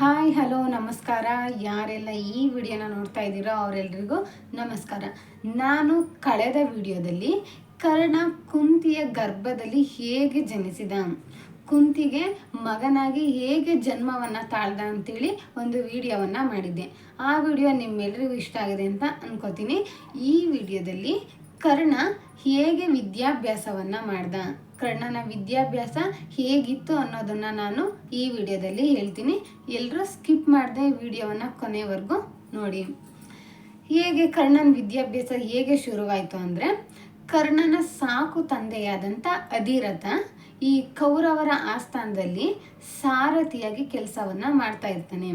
Hi, hello, ನಮಸ್ಕಾರ. ಯಾರೆಲ್ಲ ಈ ವಿಡಿಯೋನ ನೋಡ್ತಾ ಇದ್ದೀರೋ ಅವರೆಲ್ಲರಿಗೂ ನಮಸ್ಕಾರ. ನಾನು ಕಳೆದ ವಿಡಿಯೋದಲ್ಲಿ ಕರ್ಣ ಕುಂತಿಯ ಗರ್ಭದಲ್ಲಿ ಹೇಗೆ ಜನಿಸಿದ, ಕುಂತಿಗೆ ಮಗನಾಗಿ ಹೇಗೆ ಜನ್ಮವನ್ನು ತಾಳ್ದ ಅಂತೇಳಿ ಒಂದು ವಿಡಿಯೋವನ್ನು ಮಾಡಿದ್ದೆ. ಆ ವಿಡಿಯೋ ನಿಮ್ಮೆಲ್ಲರಿಗೂ ಇಷ್ಟ ಆಗಿದೆ ಅಂತ ಅನ್ಕೋತೀನಿ. ಈ ವಿಡಿಯೋದಲ್ಲಿ ಕರ್ಣ ಹೇಗೆ ವಿದ್ಯಾಭ್ಯಾಸವನ್ನು ಮಾಡ್ದ? ಕರ್ಣನ ವಿದ್ಯಾಭ್ಯಾಸ ಹೇಗಿತ್ತು ಅನ್ನೋದನ್ನ ನಾನು ಈ ವಿಡಿಯೋದಲ್ಲಿ ಹೇಳ್ತೀನಿ. ಎಲ್ಲರೂ ಸ್ಕಿಪ್ ಮಾಡದೆ ವಿಡಿಯೋವನ್ನು ಕೊನೆವರೆಗೂ ನೋಡಿ. ಹೇಗೆ ಕರ್ಣನ ವಿದ್ಯಾಭ್ಯಾಸ ಹೇಗೆ ಶುರುವಾಯಿತು ಅಂದರೆ, ಕರ್ಣನ ಸಾಕು ತಂದೆಯಾದಂಥ ಅಧಿರಥ ಈ ಕೌರವರ ಆಸ್ಥಾನದಲ್ಲಿ ಸಾರಥಿಯಾಗಿ ಕೆಲಸವನ್ನ ಮಾಡ್ತಾ ಇರ್ತಾನೆ.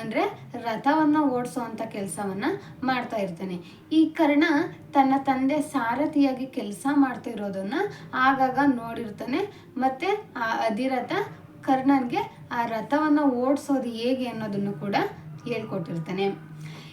ಅಂದರೆ ರಥವನ್ನು ಓಡಿಸೋವಂಥ ಕೆಲಸವನ್ನ ಮಾಡ್ತಾ ಇರ್ತಾನೆ. ಈ ಕರ್ಣ ತನ್ನ ತಂದೆ ಸಾರಥಿಯಾಗಿ ಕೆಲಸ ಮಾಡ್ತಿರೋದನ್ನ ಆಗಾಗ ನೋಡಿರ್ತಾನೆ. ಮತ್ತೆ ಆ ಅಧಿರಥ ಕರ್ಣನ್ಗೆ ಆ ರಥವನ್ನು ಓಡಿಸೋದು ಹೇಗೆ ಅನ್ನೋದನ್ನು ಕೂಡ ಹೇಳ್ಕೊಟ್ಟಿರ್ತಾನೆ.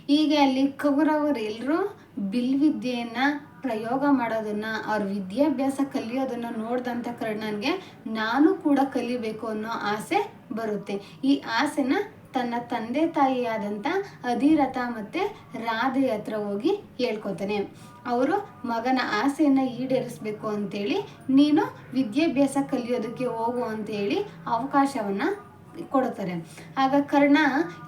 ಹೀಗೆ ಅಲ್ಲಿ ಕೌರವರೆಲ್ಲರೂ ಬಿಲ್ವಿದ್ಯೆಯನ್ನ ಪ್ರಯೋಗ ಮಾಡೋದನ್ನ ಅವ್ರ ವಿದ್ಯಾಭ್ಯಾಸ ಕಲಿಯೋದನ್ನ ನೋಡ್ದಂಥ ಕರ್ಣನ್ಗೆ ನಾನು ಕೂಡ ಕಲಿಬೇಕು ಅನ್ನೋ ಆಸೆ ಬರುತ್ತೆ. ಈ ಆಸೆನ ತನ್ನ ತಂದೆ ತಾಯಿಯಾದಂಥ ಅಧಿರಥ ಮತ್ತು ರಾಧೆ ಹತ್ರ ಹೋಗಿ ಹೇಳ್ಕೊತಾನೆ. ಅವರು ಮಗನ ಆಸೆಯನ್ನು ಈಡೇರಿಸ್ಬೇಕು ಅಂತೇಳಿ, ನೀನು ವಿದ್ಯಾಭ್ಯಾಸ ಕಲಿಯೋದಕ್ಕೆ ಹೋಗು ಅಂತೇಳಿ ಅವಕಾಶವನ್ನು ಕೊಡುತ್ತಾರೆ. ಆಗ ಕರ್ಣ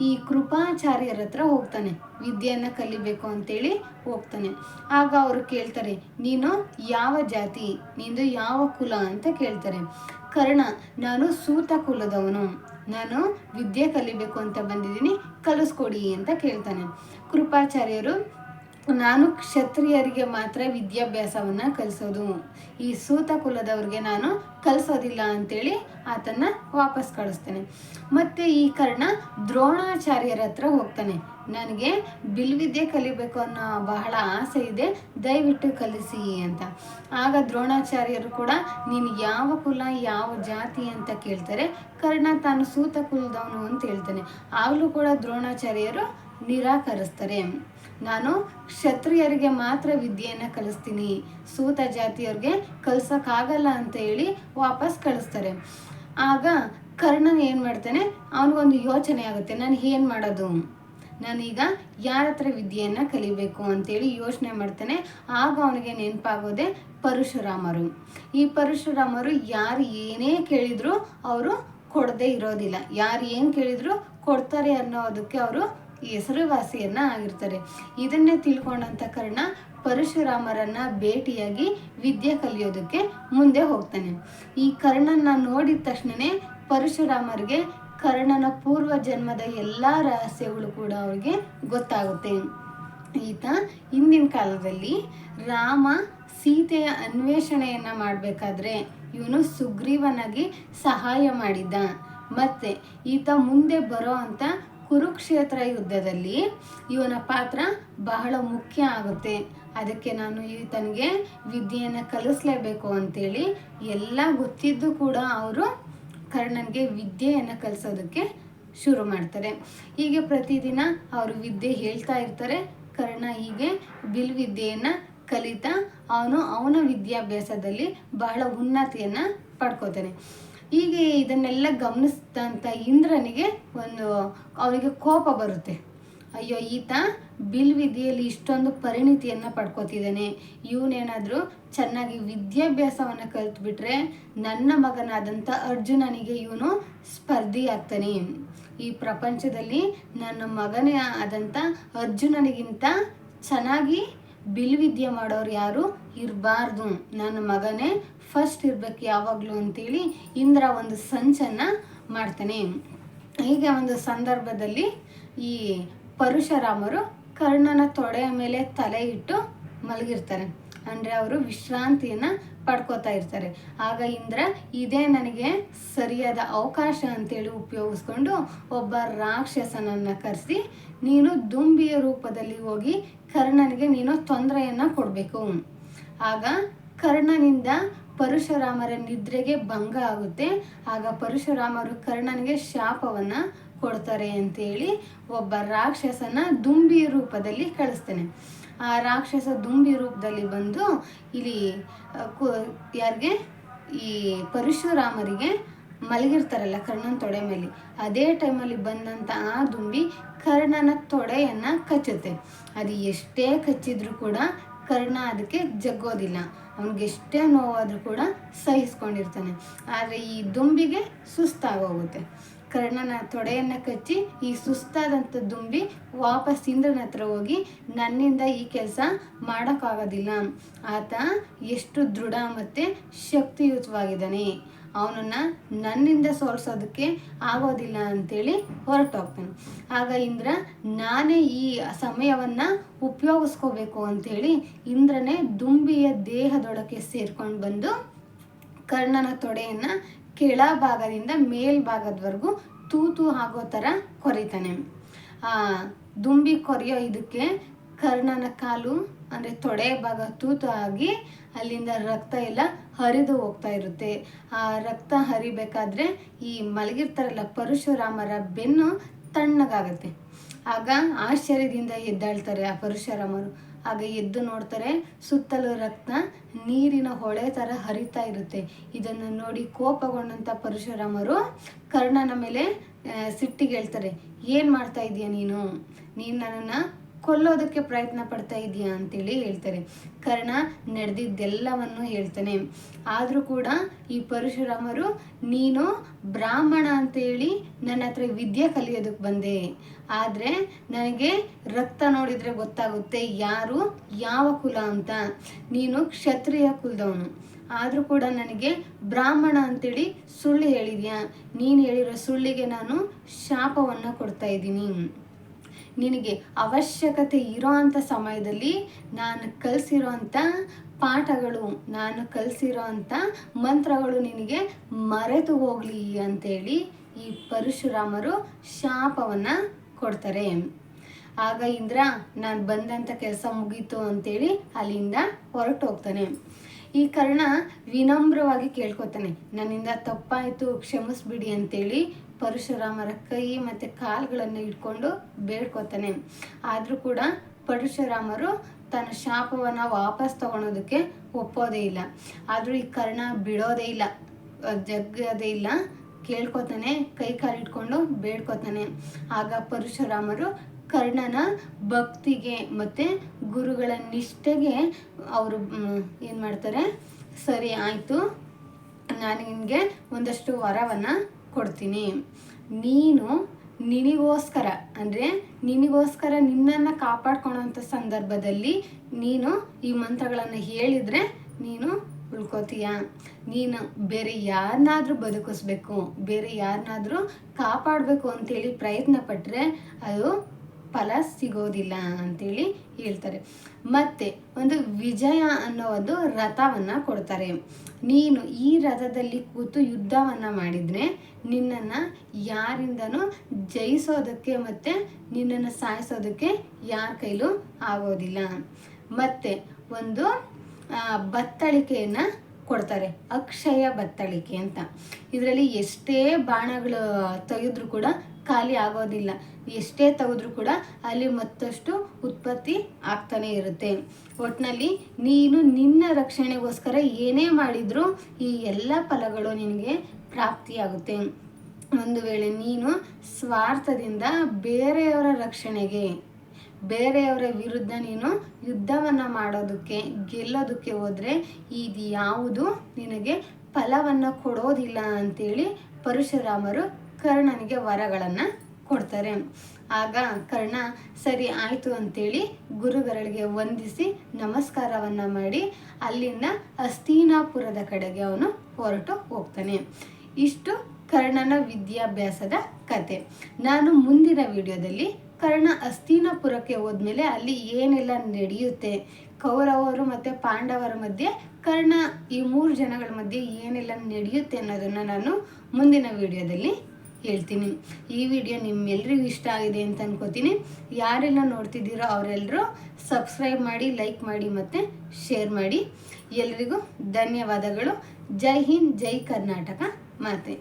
ಈ ಕೃಪಾಚಾರ್ಯರ ಹತ್ರ ಹೋಗ್ತಾನೆ. ವಿದ್ಯೆಯನ್ನು ಕಲಿಬೇಕು ಅಂತೇಳಿ ಹೋಗ್ತಾನೆ. ಆಗ ಅವರು ಕೇಳ್ತಾರೆ, ನೀನು ಯಾವ ಜಾತಿ? ನಿಂದು ಯಾವ ಕುಲ? ಅಂತ ಕೇಳ್ತಾರೆ. ಕರ್ಣ, ನಾನು ಸೂತ ಕುಲದವನು. ನಾನು ವಿದ್ಯೆ ಕಲಿಬೇಕು ಅಂತ ಬಂದಿದ್ದೀನಿ. ಕಲಿಸ್ಕೊಡಿ ಅಂತ ಕೇಳ್ತಾನೆ. ಕೃಪಾಚಾರ್ಯರು ನಾನು ಕ್ಷತ್ರಿಯರಿಗೆ ಮಾತ್ರ ವಿದ್ಯಾಭ್ಯಾಸವನ್ನು ಕಲಿಸೋದು. ಈ ಸೂತ ಕುಲದವ್ರಿಗೆ ನಾನು ಕಲಿಸೋದಿಲ್ಲ ಅಂತೇಳಿ ಆತನ್ನ ವಾಪಸ್ ಕಳಿಸ್ತೇನೆ. ಮತ್ತು ಈ ಕರ್ಣ ದ್ರೋಣಾಚಾರ್ಯರ ಹತ್ರ ಹೋಗ್ತಾನೆ. ನನಗೆ ಬಿಲ್ವಿದ್ಯೆ ಕಲಿಬೇಕು ಅನ್ನೋ ಬಹಳ ಆಸೆ ಇದೆ, ದಯವಿಟ್ಟು ಕಲಿಸಿ ಅಂತ. ಆಗ ದ್ರೋಣಾಚಾರ್ಯರು ಕೂಡ, ನೀನು ಯಾವ ಕುಲ, ಯಾವ ಜಾತಿ ಅಂತ ಕೇಳ್ತಾರೆ, ಕರ್ಣ ತಾನು ಸೂತ ಕುಲದವನು ಅಂತ ಹೇಳ್ತಾನೆ. ಆಗಲೂ ಕೂಡ ದ್ರೋಣಾಚಾರ್ಯರು ನಿರಾಕರಿಸ್ತಾರೆ. ನಾನು ಕ್ಷತ್ರಿಯರಿಗೆ ಮಾತ್ರ ವಿದ್ಯೆಯನ್ನು ಕಲಿಸ್ತೀನಿ. ಸೂತ ಜಾತಿಯವ್ರಿಗೆ ಕಲ್ಸೋಕ್ಕಾಗಲ್ಲ ಅಂತ ಹೇಳಿ ವಾಪಸ್ ಕಳಿಸ್ತಾರೆ. ಆಗ ಕರ್ಣನ್ ಏನು ಮಾಡ್ತಾನೆ? ಅವನಿಗೊಂದು ಯೋಚನೆ ಆಗುತ್ತೆ. ನಾನು ಏನು ಮಾಡೋದು? ನಾನೀಗ ಯಾರ ಹತ್ರ ವಿದ್ಯೆಯನ್ನು ಕಲಿಬೇಕು ಅಂತೇಳಿ ಯೋಚನೆ ಮಾಡ್ತಾನೆ. ಆಗ ಅವನಿಗೆ ನೆನಪಾಗೋದೆ ಪರಶುರಾಮರು. ಈ ಪರಶುರಾಮರು ಯಾರು ಏನೇ ಕೇಳಿದ್ರು ಅವರು ಕೊಡದೇ ಇರೋದಿಲ್ಲ. ಯಾರು ಏನು ಕೇಳಿದ್ರು ಕೊಡ್ತಾರೆ ಅನ್ನೋದಕ್ಕೆ ಅವರು ಹೆಸರುವಾಸಿಯನ್ನ ಆಗಿರ್ತಾರೆ. ಇದನ್ನೇ ತಿಳ್ಕೊಂಡಂತ ಕರ್ಣ ಪರಶುರಾಮರನ್ನ ಭೇಟಿಯಾಗಿ ವಿದ್ಯೆ ಕಲಿಯೋದಕ್ಕೆ ಮುಂದೆ ಹೋಗ್ತಾನೆ. ಈ ಕರ್ಣನ ನೋಡಿದ ತಕ್ಷಣನೇ ಪರಶುರಾಮರಿಗೆ ಕರ್ಣನ ಪೂರ್ವ ಜನ್ಮದ ಎಲ್ಲ ರಹಸ್ಯಗಳು ಕೂಡ ಅವ್ರಿಗೆ ಗೊತ್ತಾಗುತ್ತೆ. ಈತ ಹಿಂದಿನ ಕಾಲದಲ್ಲಿ ರಾಮ ಸೀತೆಯ ಅನ್ವೇಷಣೆಯನ್ನ ಮಾಡಬೇಕಾದ್ರೆ ಇವನು ಸುಗ್ರೀವನಾಗಿ ಸಹಾಯ ಮಾಡಿದ್ದ. ಮತ್ತೆ ಈತ ಮುಂದೆ ಬರೋ ಅಂತ ಕುರುಕ್ಷೇತ್ರ ಯುದ್ಧದಲ್ಲಿ ಇವನ ಪಾತ್ರ ಬಹಳ ಮುಖ್ಯ ಆಗುತ್ತೆ. ಅದಕ್ಕೆ ನಾನು ಈತನಿಗೆ ವಿದ್ಯೆಯನ್ನು ಕಲಿಸ್ಲೇಬೇಕು ಅಂತೇಳಿ ಎಲ್ಲ ಗೊತ್ತಿದ್ದು ಕೂಡ ಅವರು ಕರ್ಣನಿಗೆ ವಿದ್ಯೆಯನ್ನು ಕಲಿಸೋದಕ್ಕೆ ಶುರು ಮಾಡ್ತಾರೆ. ಹೀಗೆ ಪ್ರತಿದಿನ ಅವರು ವಿದ್ಯೆ ಹೇಳ್ತಾ ಇರ್ತಾರೆ. ಕರ್ಣ ಹೀಗೆ ಬಿಲ್ ವಿದ್ಯೆಯನ್ನು ಕಲಿತಾ ಅವನು ಅವನ ವಿದ್ಯಾಭ್ಯಾಸದಲ್ಲಿ ಬಹಳ ಉನ್ನತಿಯನ್ನು ಪಡ್ಕೋತಾನೆ. ಹೀಗೆ ಇದನ್ನೆಲ್ಲ ಗಮನಿಸಿದಂಥ ಇಂದ್ರನಿಗೆ ಒಂದು ಅವನಿಗೆ ಕೋಪ ಬರುತ್ತೆ. ಅಯ್ಯೋ, ಈತ ಬಿಲ್ ವಿದ್ಯೆಯಲ್ಲಿ ಇಷ್ಟೊಂದು ಪರಿಣಿತಿಯನ್ನು ಪಡ್ಕೋತಿದ್ದಾನೆ. ಇವನೇನಾದರೂ ಚೆನ್ನಾಗಿ ವಿದ್ಯಾಭ್ಯಾಸವನ್ನು ಕಲಿತ್ಬಿಟ್ರೆ ನನ್ನ ಮಗನಾದಂಥ ಅರ್ಜುನನಿಗೆ ಇವನು ಸ್ಪರ್ಧಿ ಆಗ್ತಾನೆ. ಈ ಪ್ರಪಂಚದಲ್ಲಿ ನನ್ನ ಮಗನೇ ಆದಂಥ ಅರ್ಜುನನಿಗಿಂತ ಚೆನ್ನಾಗಿ ಬಿಲ್ವಿದ್ಯೆ ಮಾಡೋರು ಯಾರು ಇರಬಾರ್ದು. ನನ್ನ ಮಗನೇ ಫಸ್ಟ್ ಇರಬೇಕು ಯಾವಾಗಲೂ ಅಂತೇಳಿ ಇಂದ್ರ ಒಂದು ಸಂಚನ್ನು ಮಾಡ್ತಾನೆ. ಹೀಗೆ ಒಂದು ಸಂದರ್ಭದಲ್ಲಿ ಈ ಪರಶುರಾಮರು ಕರ್ಣನ ತೊಡೆಯ ಮೇಲೆ ತಲೆ ಇಟ್ಟು ಮಲಗಿರ್ತಾರೆ. ಅಂದರೆ ಅವರು ವಿಶ್ರಾಂತಿಯನ್ನು ಪಡ್ಕೋತಾ ಇರ್ತಾರೆ. ಆಗ ಇಂದ್ರ ಇದೇ ನನಗೆ ಸರಿಯಾದ ಅವಕಾಶ ಅಂತೇಳಿ ಉಪಯೋಗಿಸ್ಕೊಂಡು ಒಬ್ಬ ರಾಕ್ಷಸನನ್ನು ಕರೆಸಿ ನೀನು ದುಂಬಿಯ ರೂಪದಲ್ಲಿ ಹೋಗಿ ಕರ್ಣನಿಗೆ ನೀನು ತೊಂದರೆಯನ್ನು ಕೊಡಬೇಕು. ಆಗ ಕರ್ಣನಿಂದ ಪರಶುರಾಮರ ನಿದ್ರೆಗೆ ಭಂಗ ಆಗುತ್ತೆ. ಆಗ ಪರಶುರಾಮರು ಕರ್ಣನಿಗೆ ಶಾಪವನ್ನು ಕೊಡ್ತಾರೆ ಅಂತೇಳಿ ಒಬ್ಬ ರಾಕ್ಷಸನ ದುಂಬಿ ರೂಪದಲ್ಲಿ ಕಳಿಸ್ತಾನೆ. ಆ ರಾಕ್ಷಸ ದುಂಬಿ ರೂಪದಲ್ಲಿ ಬಂದು ಇಲ್ಲಿ ಕು, ಯಾರಿಗೆ? ಈ ಪರಶುರಾಮರಿಗೆ ಮಲಗಿರ್ತಾರಲ್ಲ ಕರ್ಣನ ತೊಡೆ ಮೇಲೆ. ಅದೇ ಟೈಮಲ್ಲಿ ಬಂದಂಥ ಆ ದುಂಬಿ ಕರ್ಣನ ತೊಡೆಯನ್ನು ಕಚ್ಚುತ್ತೆ. ಅದು ಎಷ್ಟೇ ಕಚ್ಚಿದ್ರೂ ಕೂಡ ಕರ್ಣ ಅದಕ್ಕೆ ಜಗ್ಗೋದಿಲ್ಲ. ಅವನಿಗೆ ಎಷ್ಟೇ ನೋವಾದರೂ ಕೂಡ ಸಹಿಸ್ಕೊಂಡಿರ್ತಾನೆ. ಆದರೆ ಈ ದುಂಬಿಗೆ ಸುಸ್ತಾಗೋಗುತ್ತೆ. ಕರ್ಣನ ತೊಡೆಯನ್ನ ಕಚ್ಚಿ ಈ ಸುಸ್ತಾದಂಥ ದುಂಬಿ ವಾಪಸ್ ಇಂದ್ರನ ಹತ್ರ ಹೋಗಿ ನನ್ನಿಂದ ಈ ಕೆಲಸ ಮಾಡೋಕ್ಕಾಗೋದಿಲ್ಲ. ಆತ ಎಷ್ಟು ದೃಢ ಮತ್ತು ಶಕ್ತಿಯುತವಾಗಿದ್ದಾನೆ. ಅವನನ್ನು ನನ್ನಿಂದ ಸೋಲಿಸೋದಕ್ಕೆ ಆಗೋದಿಲ್ಲ ಅಂತೇಳಿ ಹೊರಟೋಗ್ತಾನೆ. ಆಗ ಇಂದ್ರ, ನಾನೇ ಈ ಸಮಯವನ್ನು ಉಪಯೋಗಿಸ್ಕೋಬೇಕು ಅಂತೇಳಿ ಇಂದ್ರನೇ ದುಂಬಿಯ ದೇಹದೊಳಕ್ಕೆ ಸೇರ್ಕೊಂಡು ಬಂದು ಕರ್ಣನ ತೊಡೆಯನ್ನು ಕೆಳಭಾಗದಿಂದ ಮೇಲ್ಭಾಗದವರೆಗೂ ತೂತು ಆಗೋ ಥರ ಕೊರಿತಾನೆ. ದುಂಬಿ ಕೊರೆಯೋ ಇದಕ್ಕೆ ಕರ್ಣನ ಕಾಲು, ಅಂದರೆ ತೊಡೆ ಭಾಗ ತೂತು ಆಗಿ ಅಲ್ಲಿಂದ ರಕ್ತ ಎಲ್ಲ ಹರಿದು ಹೋಗ್ತಾ ಇರುತ್ತೆ. ಆ ರಕ್ತ ಹರಿಬೇಕಾದ್ರೆ ಈ ಮಲಗಿರ್ತಾರಲ್ಲ ಪರಶುರಾಮರ ಬೆನ್ನು ತಣ್ಣಗಾಗತ್ತೆ. ಆಗ ಆಶ್ಚರ್ಯದಿಂದ ಎದ್ದಾಳ್ತಾರೆ ಆ ಪರಶುರಾಮರು. ಆಗ ಎದ್ದು ನೋಡ್ತಾರೆ ಸುತ್ತಲೂ ರಕ್ತ ನೀರಿನ ಹೊಳೆ ಥರ ಹರಿತಾ ಇರುತ್ತೆ. ಇದನ್ನು ನೋಡಿ ಕೋಪಗೊಂಡಂಥ ಪರಶುರಾಮರು ಕರ್ಣನ ಮೇಲೆ ಸಿಟ್ಟಿಗೆ ಹೇಳ್ತಾರೆ ಏನು ಮಾಡ್ತಾ ಇದೀಯ ನೀನು? ನೀನು ನನ್ನನ್ನು ಕೊಲ್ಲೋದಕ್ಕೆ ಪ್ರಯತ್ನ ಪಡ್ತಾ ಇದೆಯಾ ಅಂತೇಳಿ ಹೇಳ್ತಾರೆ. ಕರ್ಣ ನಡೆದಿದ್ದೆಲ್ಲವನ್ನು ಹೇಳ್ತಾನೆ. ಆದರೂ ಕೂಡ ಈ ಪರಶುರಾಮರು, ನೀನು ಬ್ರಾಹ್ಮಣ ಅಂತೇಳಿ ನನ್ನ ಹತ್ರ ವಿದ್ಯೆ ಕಲಿಯೋದಕ್ಕೆ ಬಂದೆ. ಆದರೆ ನನಗೆ ರಕ್ತ ನೋಡಿದರೆ ಗೊತ್ತಾಗುತ್ತೆ ಯಾರು, ಯಾವ ಕುಲ ಅಂತ. ನೀನು ಕ್ಷತ್ರಿಯ ಕುಲದವನು. ಆದರೂ ಕೂಡ ನನಗೆ ಬ್ರಾಹ್ಮಣ ಅಂತೇಳಿ ಸುಳ್ಳು ಹೇಳಿದ್ಯಾ. ನೀನು ಹೇಳಿರೋ ಸುಳ್ಳಿಗೆ ನಾನು ಶಾಪವನ್ನು ಕೊಡ್ತಾ ಇದ್ದೀನಿ. ನಿನಗೆ ಅವಶ್ಯಕತೆ ಇರೋ ಅಂಥ ಸಮಯದಲ್ಲಿ ನಾನು ಕಲಿಸಿರೋ ಪಾಠಗಳು, ನಾನು ಕಲಿಸಿರೋ ಮಂತ್ರಗಳು ನಿನಗೆ ಮರೆತು ಹೋಗಲಿ ಅಂತೇಳಿ ಈ ಪರಶುರಾಮರು ಶಾಪವನ್ನು ಕೊಡ್ತಾರೆ. ಆಗ ಇಂದ್ರ, ನಾನು ಬಂದಂಥ ಕೆಲಸ ಮುಗೀತು ಅಂತೇಳಿ ಅಲ್ಲಿಂದ ಹೊರಟು ಹೋಗ್ತಾನೆ ಈ ಕರ್ಣ ವಿನಮ್ರವಾಗಿ ಕೇಳ್ಕೊತಾನೆ, ನನ್ನಿಂದ ತಪ್ಪಾಯಿತು, ಕ್ಷಮಿಸ್ಬಿಡಿ ಅಂತೇಳಿ ಪರಶುರಾಮರ ಕೈ ಮತ್ತು ಕಾಲುಗಳನ್ನು ಇಟ್ಕೊಂಡು ಬೇಡ್ಕೋತಾನೆ. ಆದರೂ ಕೂಡ ಪರಶುರಾಮರು ತನ್ನ ಶಾಪವನ್ನು ವಾಪಸ್ ತಗೊಳೋದಕ್ಕೆ ಒಪ್ಪೋದೇ ಇಲ್ಲ. ಆದರೂ ಈ ಕರ್ಣ ಬಿಡೋದೇ ಇಲ್ಲ. ಜಗ್ಗದೇ ಇಲ್ಲ. ಕೇಳ್ಕೊತಾನೆ, ಕೈ ಕಾಲು ಇಟ್ಕೊಂಡು ಬೇಡ್ಕೊತಾನೆ. ಆಗ ಪರಶುರಾಮರು ಕರ್ಣನ ಭಕ್ತಿಗೆ ಮತ್ತು ಗುರುಗಳ ನಿಷ್ಠೆಗೆ ಅವರು ಏನು ಮಾಡ್ತಾರೆ? ಸರಿ, ಆಯಿತು. ನಾನು ನಿನಗೆ ಒಂದಷ್ಟು ವರವನ್ನು ಕೊಡ್ತೀನಿ. ನೀನು ನಿನಗೋಸ್ಕರ, ಅಂದರೆ ನಿನಗೋಸ್ಕರ ನಿನ್ನನ್ನು ಕಾಪಾಡ್ಕೊಳೋಂಥ ಸಂದರ್ಭದಲ್ಲಿ ನೀನು ಈ ಮಂತ್ರಗಳನ್ನು ಹೇಳಿದರೆ ನೀನು ಉಳ್ಕೋತೀಯ? ನೀನು ಬೇರೆ ಯಾರನ್ನಾದರೂ ಬದುಕಿಸ್ಬೇಕು, ಬೇರೆ ಯಾರನ್ನಾದರೂ ಕಾಪಾಡಬೇಕು ಅಂತೇಳಿ ಪ್ರಯತ್ನ ಪಟ್ಟರೆ ಅದು ಫಲ ಸಿಗೋದಿಲ್ಲ ಅಂತೇಳಿ ಹೇಳ್ತಾರೆ. ಮತ್ತೆ ಒಂದು ವಿಜಯ ಅನ್ನೋ ಒಂದು ರಥವನ್ನು ಕೊಡ್ತಾರೆ. ನೀನು ಈ ರಥದಲ್ಲಿ ಕೂತು ಯುದ್ಧವನ್ನು ಮಾಡಿದರೆ ನಿನ್ನನ್ನು ಯಾರಿಂದನೂ ಜಯಿಸೋದಕ್ಕೆ ಮತ್ತು ನಿನ್ನನ್ನು ಸಾಯಿಸೋದಕ್ಕೆ ಯಾರ ಕೈಲೂ ಆಗೋದಿಲ್ಲ. ಮತ್ತು ಒಂದು ಬತ್ತಳಿಕೆಯನ್ನು ಕೊಡ್ತಾರೆ. ಅಕ್ಷಯ ಬತ್ತಳಿಕೆ ಅಂತ. ಇದರಲ್ಲಿ ಎಷ್ಟೇ ಬಾಣಗಳು ತೆಗೆದ್ರೂ ಕೂಡ ಖಾಲಿ ಆಗೋದಿಲ್ಲ. ಎಷ್ಟೇ ತೆಗೆದ್ರೂ ಕೂಡ ಅಲ್ಲಿ ಮತ್ತಷ್ಟು ಉತ್ಪತ್ತಿ ಆಗ್ತಾನೆ ಇರುತ್ತೆ. ಒಟ್ಟಿನಲ್ಲಿ ನೀನು ನಿನ್ನ ರಕ್ಷಣೆಗೋಸ್ಕರ ಏನೇ ಮಾಡಿದರೂ ಈ ಎಲ್ಲ ಫಲಗಳು ನಿನಗೆ ಪ್ರಾಪ್ತಿಯಾಗುತ್ತೆ. ಒಂದು ವೇಳೆ ನೀನು ಸ್ವಾರ್ಥದಿಂದ ಬೇರೆಯವರ ರಕ್ಷಣೆಗೆ, ಬೇರೆಯವರ ವಿರುದ್ಧ ನೀನು ಯುದ್ಧವನ್ನು ಮಾಡೋದಕ್ಕೆ, ಗೆಲ್ಲೋದಕ್ಕೆ ಹೋದರೆ ಇದು ಯಾವುದು ನಿನಗೆ ಫಲವನ್ನು ಕೊಡೋದಿಲ್ಲ ಅಂತೇಳಿ ಪರಶುರಾಮರು ಕರ್ಣನಿಗೆ ವರಗಳನ್ನು ಕೊಡ್ತಾರೆ. ಆಗ ಕರ್ಣ, ಸರಿ ಆಯಿತು ಅಂತೇಳಿ ಗುರುಗಳಿಗೆ ವಂದಿಸಿ ನಮಸ್ಕಾರವನ್ನು ಮಾಡಿ ಅಲ್ಲಿಂದ ಅಸ್ತಿನಾಪುರದ ಕಡೆಗೆ ಅವನು ಹೊರಟು ಹೋಗ್ತಾನೆ. ಇಷ್ಟು ಕರ್ಣನ ವಿದ್ಯಾಭ್ಯಾಸದ ಕತೆ. ನಾನು ಮುಂದಿನ ವಿಡಿಯೋದಲ್ಲಿ ಕರ್ಣ ಅಸ್ತಿನಾಪುರಕ್ಕೆ ಹೋದ್ಮೇಲೆ ಅಲ್ಲಿ ಏನೆಲ್ಲ ನಡೆಯುತ್ತೆ, ಕೌರವರು ಮತ್ತು ಪಾಂಡವರ ಮಧ್ಯೆ, ಕರ್ಣ ಈ ಮೂರು ಜನಗಳ ಮಧ್ಯೆ ಏನೆಲ್ಲ ನಡೆಯುತ್ತೆ ಅನ್ನೋದನ್ನು ನಾನು ಮುಂದಿನ ವಿಡಿಯೋದಲ್ಲಿ ಹೇಳ್ತೀನಿ. ಈ ವಿಡಿಯೋ ನಿಮ್ಮೆಲ್ಲರಿಗೂ ಇಷ್ಟ ಆಗಿದೆ ಅಂತ ಅನ್ಕೋತೀನಿ. ಯಾರೆಲ್ಲ ನೋಡ್ತಿದ್ದೀರೋ ಅವರೆಲ್ಲರೂ ಸಬ್ಸ್ಕ್ರೈಬ್ ಮಾಡಿ ಲೈಕ್ ಮಾಡಿ ಮತ್ತು ಶೇರ್ ಮಾಡಿ. ಎಲ್ರಿಗೂ ಧನ್ಯವಾದಗಳು. ಜೈ ಹಿಂದ್, ಜೈ ಕರ್ನಾಟಕ. ಮಾತೆ.